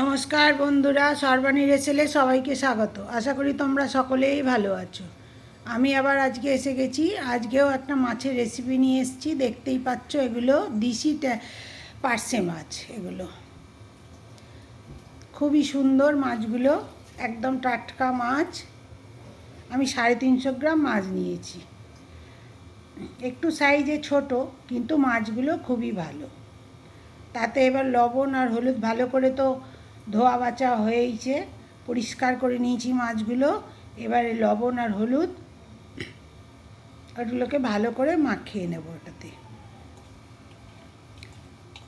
নমস্কার বন্ধুরা সর্বাণী রেসেলে সবাইকে স্বাগত। আশা করি তোমরা সকলেই ভালো আছো। আমি আবার আজকে এসে গেছি। আজকেও একটা মাছের রেসিপি নিয়ে এসেছি। দেখতেই পাচ্ছ এগুলো দিশি পার্সে মাছ এগুলো। খুবই সুন্দর মাছগুলো, একদম টাটকা মাছ। আমি সাড়ে তিনশো গ্রাম মাছ নিয়েছি। একটু সাইজে ছোট, কিন্তু মাছগুলো খুবই ভালো। তাতে এবার লবণ আর হলুদ ভালো করে তো ধোয়া বাছা হয়েইছে, পরিষ্কার করে নিয়েছি মাছগুলো, এবারে লবণ আর হলুদ, ওগুলোকে ভালো করে মাখিয়ে নেব ওটাতে।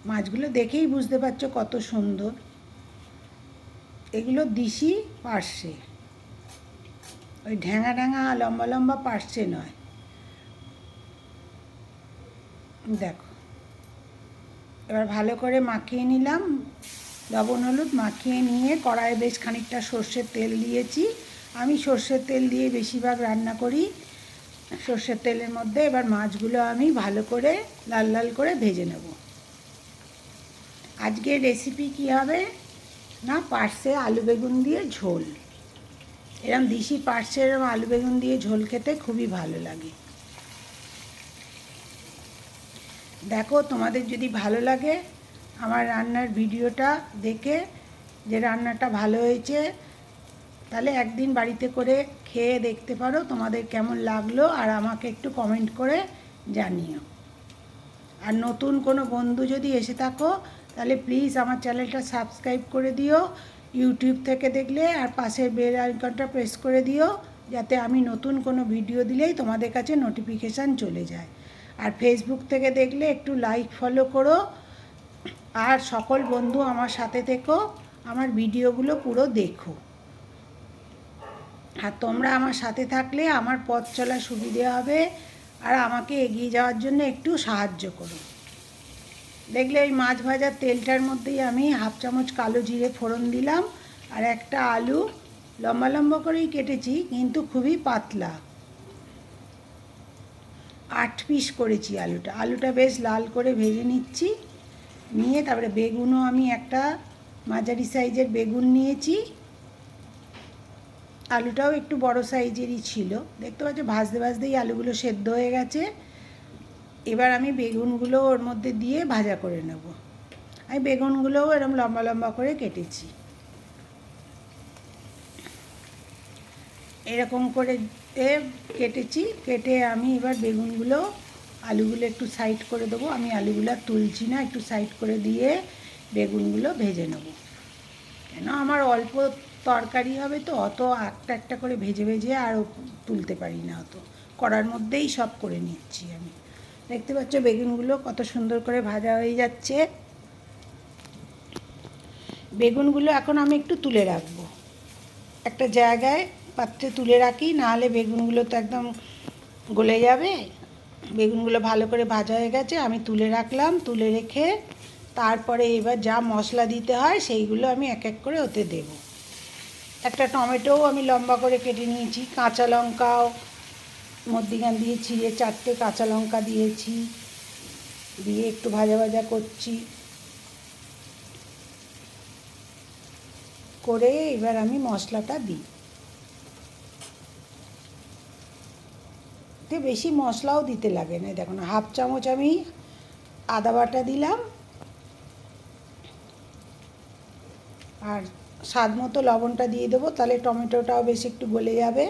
মাছগুলো দেখেই বুঝতে পারছ কত সুন্দর। এগুলো দিশি পার্সে ওই ঢ্যাঙা ঢ্যাঙা লম্বা লম্বা পার্সে নয়। দেখো, এবার ভালো করে মাখিয়ে নিলাম। লবণ, হলুদ মাখিয়ে নিয়ে কড়াইয়ে বেশ খানিকটা সর্ষের তেল দিয়েছি। আমি সর্ষের তেল দিয়ে বেশিরভাগ রান্না করি। সর্ষের তেলের মধ্যে এবার মাছগুলো আমি ভালো করে লাল লাল করে ভেজে নেব। আজকের রেসিপি কী হবে? না পার্সে আলু বেগুন দিয়ে ঝোল। এরম দিশি পার্সে এরম আলু বেগুন দিয়ে ঝোল খেতে খুবই ভালো লাগে। দেখো, তোমাদের যদি ভালো লাগে আমার রান্নার ভিডিওটা দেখে যে রান্নাটা ভালো হয়েছে, তাহলে একদিন বাড়িতে করে খেয়ে দেখতে পারো তোমাদের কেমন লাগল আর আমাকে একটু কমেন্ট করে জানিও। আর নতুন কোনো বন্ধু যদি এসে থাকো, তাহলে প্লিজ আমার চ্যানেলটা সাবস্ক্রাইব করে দিও ইউটিউব থেকে দেখলে আর পাশের বেল আইকনটা প্রেস করে দিও, যাতে আমি নতুন কোনো ভিডিও দিলেই তোমাদের কাছে নোটিফিকেশান চলে যায়। আর ফেসবুক থেকে দেখলে একটু লাইক ফলো করো আর সকল বন্ধু আমার সাথে থেকো, আমার ভিডিওগুলো পুরো দেখো। আর তোমরা আমার সাথে থাকলে আমার পথ চলা সুবিধে হবে, আর আমাকে এগিয়ে যাওয়ার জন্য একটু সাহায্য করো। দেখলে ওই মাছ ভাজার তেলটার মধ্যেই আমি হাফ চামচ কালো জিরে ফোড়ন দিলাম, আর একটা আলু লম্বা লম্বা করেই কেটেছি, কিন্তু খুবই পাতলা। আট পিস করেছি আলুটা। আলুটা বেশ লাল করে ভেজে নিচ্ছি। নিয়ে তারপরে বেগুনও আমি একটা মাঝারি সাইজের বেগুন নিয়েছি। আলুটাও একটু বড় সাইজেরই ছিল। দেখতে পাচ্ছ, ভাজতে ভাজতেই আলুগুলো সেদ্ধ হয়ে গেছে। এবার আমি বেগুনগুলো ওর মধ্যে দিয়ে ভাজা করে নেব। আমি বেগুনগুলোও এরম লম্বা লম্বা করে কেটেছি। এরকম করে কেটেছি, কেটে আমি এবার বেগুনগুলো আলুগুলো একটু সাইড করে দেবো। আমি আলুগুলো তুলছি না, একটু সাইড করে দিয়ে বেগুনগুলো ভেজে নেব। কেন? আমার অল্প তরকারি হবে তো, অত একটা একটা করে ভেজে ভেজে আর তুলতে পারি না অত। করার মধ্যেই সব করে নিচ্ছি আমি। দেখতে পাচ্ছ বেগুনগুলো কত সুন্দর করে ভাজা হয়ে যাচ্ছে। বেগুনগুলো এখন আমি একটু তুলে রাখব। একটা জায়গায় পাত্রে তুলে রাখি, নাহলে বেগুনগুলো তো একদম গলে যাবে। বেগুনগুলো ভালো করে ভাজা হয়ে গেছে, আমি তুলে রাখলাম, তুলে রেখে তারপরে এবার যা মশলা দিতে হয় সেইগুলো আমি এক এক করে ওতে দেব। একটা টমেটোও আমি লম্বা করে কেটে নিয়েছি, কাঁচা লঙ্কাও, মধ্যিখান দিয়ে ছিঁড়ে চারটে কাঁচা লঙ্কা দিয়েছি, দিয়ে একটু ভাজা ভাজা করছি। করে এবার আমি মশলাটা দিই। তে বেশি মশলাও দিতে লাগে না। দেখুন হাফ চামচ আমি আদা বাটা দিলাম। আর স্বাদ মতো লবণটা দিয়ে দেবো, তাহলে টমেটোটাও বেশ একটু গলে যাবে।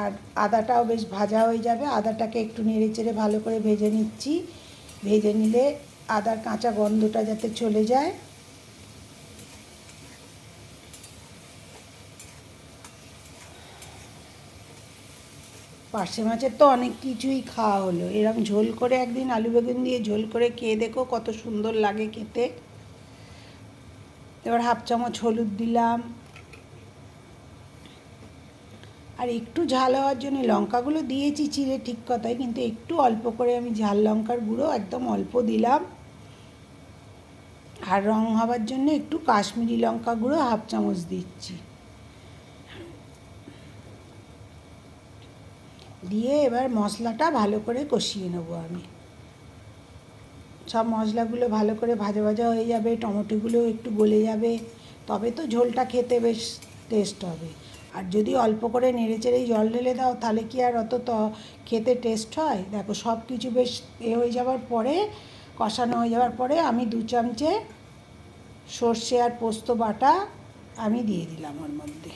আর আদাটাও বেশ ভাজা হয়ে যাবে। আদাটাকে একটু নেড়ে চেড়ে ভালো করে ভেজে নিচ্ছি। ভেজে নিলে আদার কাঁচা গন্ধটা যাতে চলে যায়। পার্শে মাছের তো অনেক কিছুই খাওয়া হলো। এরকম ঝোল করে একদিন আলু বেগুন দিয়ে ঝোল করে খেয়ে দেখো কত সুন্দর লাগে খেতে। এবার হাফ চামচ হলুদ দিলাম। আর একটু ঝাল হওয়ার জন্য লঙ্কাগুলো দিয়েছি চিড়ে ঠিক কথাই, কিন্তু একটু অল্প করে আমি ঝাল লঙ্কার গুঁড়ো একদম অল্প দিলাম। আর রং হওয়ার জন্য একটু কাশ্মীরি লঙ্কা গুঁড়ো হাফ চামচ দিচ্ছি। দিয়ে এবার মশলাটা ভালো করে কষিয়ে নেব আমি। সব মশলাগুলো ভালো করে ভাজা ভাজা হয়ে যাবে, টমেটোগুলো একটু গলে যাবে, তবে তো ঝোলটা খেতে বেশ টেস্ট হবে। আর যদি অল্প করে নেড়ে চেড়েই জল ঢেলে দাও, তাহলে কি আর অত ত, খেতে টেস্ট হয়? দেখো, সব কিছু বেশ এ হয়ে যাওয়ার পরে, কষানো হয়ে যাওয়ার পরে আমি দু চামচে সর্ষে আর পোস্ত বাটা আমি দিয়ে দিলাম ওর মধ্যে।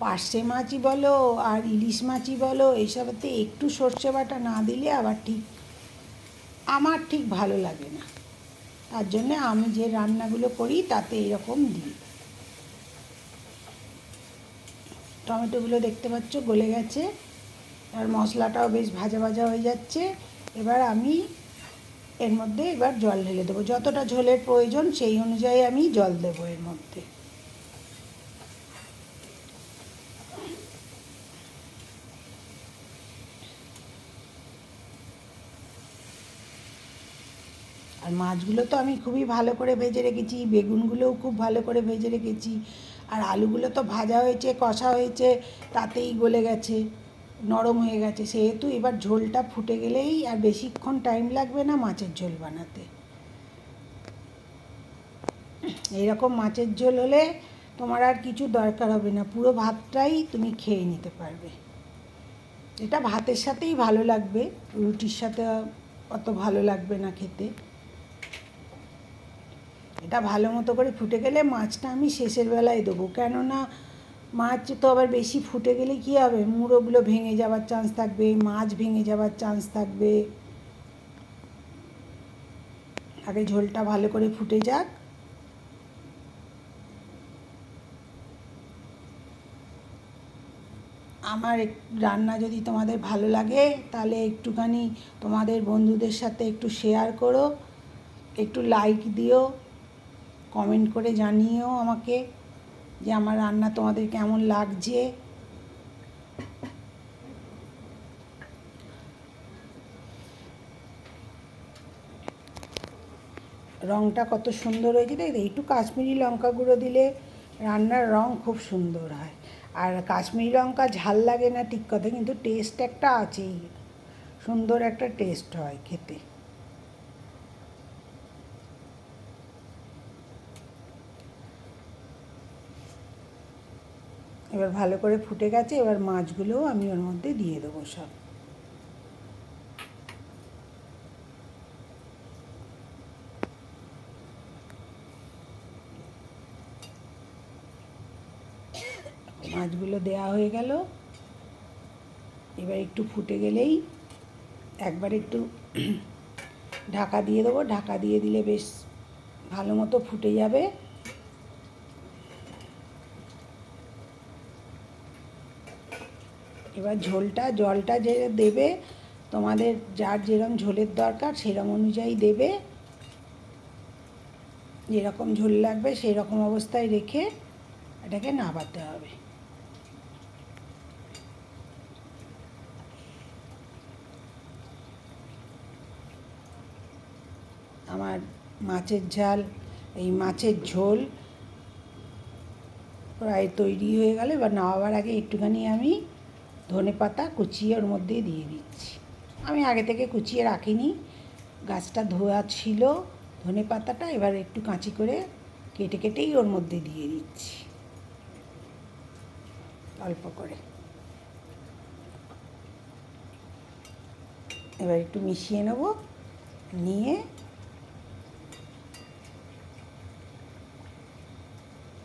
পার্শে মাছই বলো আর ইলিশ মাছই বলো, এইসবেতে একটু সর্ষে বাটা না দিলে আবার ঠিক, আমার ঠিক ভালো লাগে না। তার জন্য আমি যে রান্নাগুলো করি তাতে এরকম দিই। টমেটোগুলো দেখতে পাচ্ছ গলে গেছে, আর মশলাটাও বেশ ভাজা ভাজা হয়ে যাচ্ছে। এবার আমি এর মধ্যে এবার জল ঢেলে দেবো। যতটা ঝোলের প্রয়োজন সেই অনুযায়ী আমি জল দেবো এর মধ্যে। আর মাছগুলো তো আমি খুবই ভালো করে ভেজে রেখেছি, বেগুনগুলোও খুব ভালো করে ভেজে রেখেছি, আর আলুগুলো তো ভাজা হয়েছে, কষা হয়েছে, তাতেই গলে গেছে, নরম হয়ে গেছে, সেহেতু এবার ঝোলটা ফুটে গেলেই আর বেশিক্ষণ টাইম লাগবে না মাছের ঝোল বানাতে। এইরকম মাছের ঝোল হলে তোমার আর কিছু দরকার হবে না, পুরো ভাতটাই তুমি খেয়ে নিতে পারবে। এটা ভাতের সাথেই ভালো লাগবে, রুটির সাথে অত ভালো লাগবে না খেতে। এটা ভালো মতো করে ফুটে গেলে মাছটা আমি শেষের বেলায় দেবো। কেননা মাছ তো আবার বেশি ফুটে গেলে কী হবে? মুড়োগুলো ভেঙে যাওয়ার চান্স থাকবে, মাছ ভেঙে যাওয়ার চান্স থাকবে। আগে ঝোলটা ভালো করে ফুটে যাক। আমার রান্না যদি তোমাদের ভালো লাগে, তাহলে একটুখানি তোমাদের বন্ধুদের সাথে একটু শেয়ার করো, একটু লাইক দিও। কমেন্ট করে জানিও আমাকে যে আমার রান্না তোমাদের কেমন লাগছে। রঙটা কত সুন্দর হয়েছে, দেখ একটু কাশ্মীরি লঙ্কা গুঁড়ো দিলে রান্নার রং খুব সুন্দর হয়। আর কাশ্মীরি লঙ্কা ঝাল লাগে না ঠিক কথা, কিন্তু টেস্ট একটা আছেই। সুন্দর একটা টেস্ট হয় খেতে। এবার ভালো করে ফুটে গেছে, এবার মাছগুলোও আমি ওর মধ্যে দিয়ে দেবো সব। মাছগুলো দেয়া হয়ে গেল। এবার একটু ফুটে গেলেই একবার একটু ঢাকা দিয়ে দেবো। ঢাকা দিয়ে দিলে বেশ ভালো মতো ফুটে যাবে। এবার ঝোলটা, জলটা যে দেবে, তোমাদের যার যেরকম ঝোলের দরকার সেরকম অনুযায়ী দেবে। যেরকম ঝোল লাগবে সেই রকম অবস্থায় রেখে এটাকে নাবাতে হবে। আমার মাছের ঝাল, এই মাছের ঝোল প্রায় তৈরি হয়ে গেল। এবার নামাবার আগে একটুখানি আমি ধনে পাতা কুচিয়ে ওর মধ্যে দিয়ে দিচ্ছি। আমি আগে থেকে কুচিয়ে রাখিনি। গাছটা ধোয়া ছিল, ধনে পাতাটা এবার একটু কাঁচি করে কেটে কেটেই ওর মধ্যে দিয়ে দিচ্ছি। অল্প করে। এবার একটু মিশিয়ে নেব, নিয়ে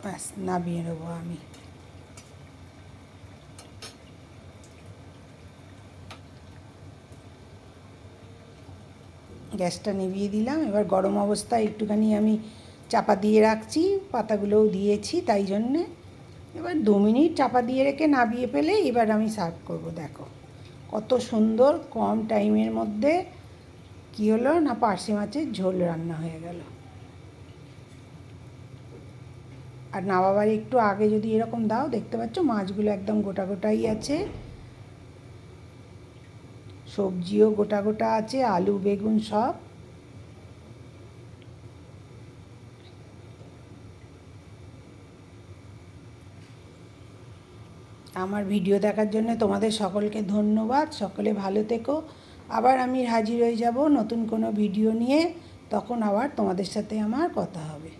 ব্যাস নামিয়ে নেব আমি। গ্যাসটা নিভিয়ে দিলাম। এবার গরম অবস্থায় একটুখানি আমি চাপা দিয়ে রাখছি, পাতাগুলোও দিয়েছি তাই জন্যে। এবার দু মিনিট চাপা দিয়ে রেখে নাবিয়ে ফেলে এবার আমি সার্ভ করব, দেখো। কত সুন্দর কম টাইমের মধ্যে কী হলো না পার্শে মাছের ঝোল রান্না হয়ে গেল। আর নামাবার একটু আগে যদি এরকম দাও, দেখতে পাচ্ছ মাছগুলো একদম গোটা গোটাই আছে। সবজিও গোটা গোটা আছে, আলু, বেগুন সব। আমার ভিডিও দেখার জন্য তোমাদের সকলকে ধন্যবাদ। সকলে ভালো থেকো। আবার আমি হাজির হয়ে যাব নতুন কোনো ভিডিও নিয়ে। তখন আবার তোমাদের সাথে আমার কথা হবে।